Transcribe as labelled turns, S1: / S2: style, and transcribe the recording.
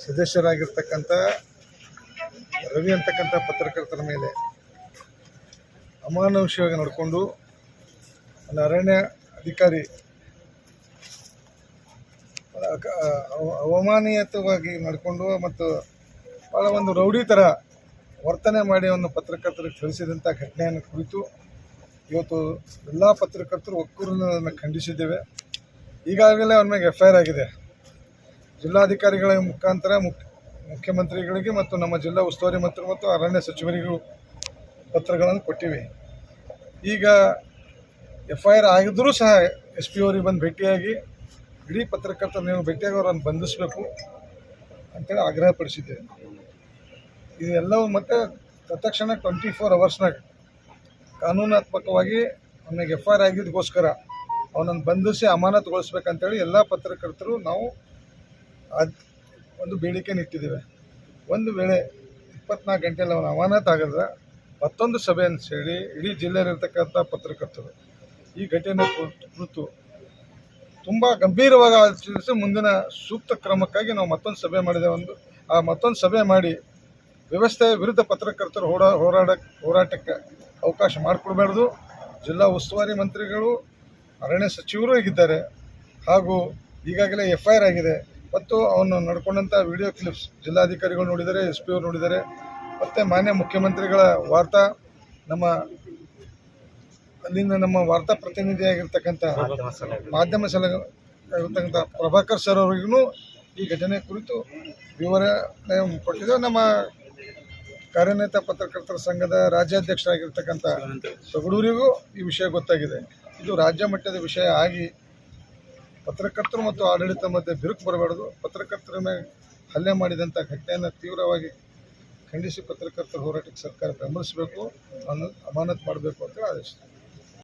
S1: ಸದಸ್ಯರಾಗಿರ್ತಕ್ಕಂಥ ರವಿ ಅಂತಕ್ಕಂಥ ಪತ್ರಕರ್ತರ ಮೇಲೆ ಅಮಾನುಷವಾಗಿ ನಡ್ಕೊಂಡು ಒಂದು ಅರಣ್ಯ ಅಧಿಕಾರಿ, ಅವಮಾನೀಯತವಾಗಿ ನಡ್ಕೊಂಡು ಮತ್ತು ಭಾಳ ಒಂದು ರೌಡಿ ಥರ ವರ್ತನೆ ಮಾಡಿ ಒಂದು ಪತ್ರಕರ್ತರಿಗೆ ತಿಳಿಸಿದಂಥ ಘಟನೆಯನ್ನು ಕುರಿತು ಇವತ್ತು ಎಲ್ಲ ಪತ್ರಕರ್ತರು ಒಕ್ಕೂರನ್ನು ಖಂಡಿಸಿದ್ದೇವೆ. ಈಗಾಗಲೇ ಅವನ ಮೇಲೆ ಎಫ್ ಐ ಆಗಿದೆ. ಜಿಲ್ಲಾಧಿಕಾರಿಗಳ ಮುಖಾಂತರ ಮುಖ್ಯ ಮುಖ್ಯಮಂತ್ರಿಗಳಿಗೆ ಮತ್ತು ನಮ್ಮ ಜಿಲ್ಲಾ ಉಸ್ತುವಾರಿ ಮಂತ್ರಿ ಮತ್ತು ಅರಣ್ಯ ಸಚಿವರಿಗೂ ಪತ್ರಗಳನ್ನು ಕೊಟ್ಟಿವೆ. ಈಗ ಎಫ್ ಐ ಆರ್ ಆಗಿದ್ರೂ ಸಹ ಎಸ್ ಪಿ ಅವರಿಗೆ ಬಂದು ಭೇಟಿಯಾಗಿ, ಇಡೀ ಪತ್ರಕರ್ತರು ನೀವು ಭೇಟಿಯಾಗಿ ಅವರನ್ನು ಬಂಧಿಸಬೇಕು ಅಂತೇಳಿ ಆಗ್ರಹಪಡಿಸಿದೆ ಇದೆಲ್ಲವೂ ಮತ್ತೆ ತತ್ಕ್ಷಣ ಟ್ವೆಂಟಿ ಫೋರ್ ಅವರ್ಸ್ನಾಗ ಕಾನೂನಾತ್ಮಕವಾಗಿ ಅವನಿಗೆ ಎಫ್ ಐ ಆರ್ ಆಗಿದ್ದಕ್ಕೋಸ್ಕರ ಅವನನ್ನು ಬಂಧಿಸಿ ಅಮಾನತುಗೊಳಿಸ್ಬೇಕಂತೇಳಿ ಎಲ್ಲ ಪತ್ರಕರ್ತರು ನಾವು ಅದ್ ಒಂದು ಬೇಡಿಕೆನ ಇಟ್ಟಿದ್ದೇವೆ. ಒಂದು ವೇಳೆ ಇಪ್ಪತ್ನಾಲ್ಕು ಗಂಟೆಯಲ್ಲಿ ಅವನು ಅಮಾನತ್ ಆಗಿದ್ರೆ ಮತ್ತೊಂದು ಸಭೆ ಸೇರಿ ಇಡೀ ಜಿಲ್ಲೆಯಲ್ಲಿರ್ತಕ್ಕಂಥ ಪತ್ರಕರ್ತರು ಈ ಘಟನೆ ಕುರಿತು- ತುಂಬ ಗಂಭೀರವಾಗಿ ಆಲೋಚಿಸಿ ಮುಂದಿನ ಸೂಕ್ತ ಕ್ರಮಕ್ಕಾಗಿ ನಾವು ಮತ್ತೊಂದು ಸಭೆ ಮಾಡಿದೆ ಒಂದು, ಆ ಮತ್ತೊಂದು ಸಭೆ ಮಾಡಿ ವ್ಯವಸ್ಥೆಯ ವಿರುದ್ಧ ಪತ್ರಕರ್ತರು ಹೋರಾ, ಹೋರಾಡ, ಹೋರಾಟಕ್ಕೆ ಅವಕಾಶ ಮಾಡಿಕೊಡ್ಬಾರ್ದು. ಜಿಲ್ಲಾ ಉಸ್ತುವಾರಿ ಮಂತ್ರಿಗಳು, ಅರಣ್ಯ ಸಚಿವರು ಆಗಿದ್ದಾರೆ ಹಾಗೂ ಈಗಾಗಲೇ ಎಫ್ ಆಗಿದೆ. ಮತ್ತು ಅವನು ನಡ್ಕೊಂಡಂಥ ವಿಡಿಯೋ ಕ್ಲಿಪ್ಸ್ ಜಿಲ್ಲಾಧಿಕಾರಿಗಳು ನೋಡಿದ್ದಾರೆ ಎಸ್ ಪಿ ಅವರು ನೋಡಿದ್ದಾರೆ ಮತ್ತು ಮಾನ್ಯ ಮುಖ್ಯಮಂತ್ರಿಗಳ ವಾರ್ತಾ, ನಮ್ಮ ಅಲ್ಲಿಂದ ನಮ್ಮ ವಾರ್ತಾ ಪ್ರತಿನಿಧಿಯಾಗಿರ್ತಕ್ಕಂಥ ಮಾಧ್ಯಮ ಸಲಹೆ ಪ್ರಭಾಕರ್ ಸರ್ ಅವರಿಗೂ ಈ ಘಟನೆ ಕುರಿತು ವಿವರಣೆ ಕೊಟ್ಟಿದ್ದೇವೆ ನಮ್ಮ ಕಾರ್ಯನಿರತ ಪತ್ರಕರ್ತರ ಸಂಘದ ರಾಜ್ಯಾಧ್ಯಕ್ಷರಾಗಿರ್ತಕ್ಕಂಥ ಸೊಗಡೂರಿಗೂ ಈ ವಿಷಯ ಗೊತ್ತಾಗಿದೆ. ಇದು ರಾಜ್ಯ ಮಟ್ಟದ ವಿಷಯ ಆಗಿ ಪತ್ರಕರ್ತರು ಮತ್ತು ಆಡಳಿತ ಮಧ್ಯೆ ಬಿರುಕು ಬರಬಾರ್ದು. ಪತ್ರಕರ್ತರ ಮೇಲೆ ಹಲ್ಲೆ ಮಾಡಿದಂಥ ಘಟನೆಯನ್ನು ತೀವ್ರವಾಗಿ ಖಂಡಿಸಿ ಪತ್ರಕರ್ತರ ಹೋರಾಟಕ್ಕೆ ಸರ್ಕಾರ ಬೆಂಬಲಿಸಬೇಕು ಅಮಾನತು ಮಾಡಬೇಕು ಅಂತ ಆದೇಶಿಸಿದೆ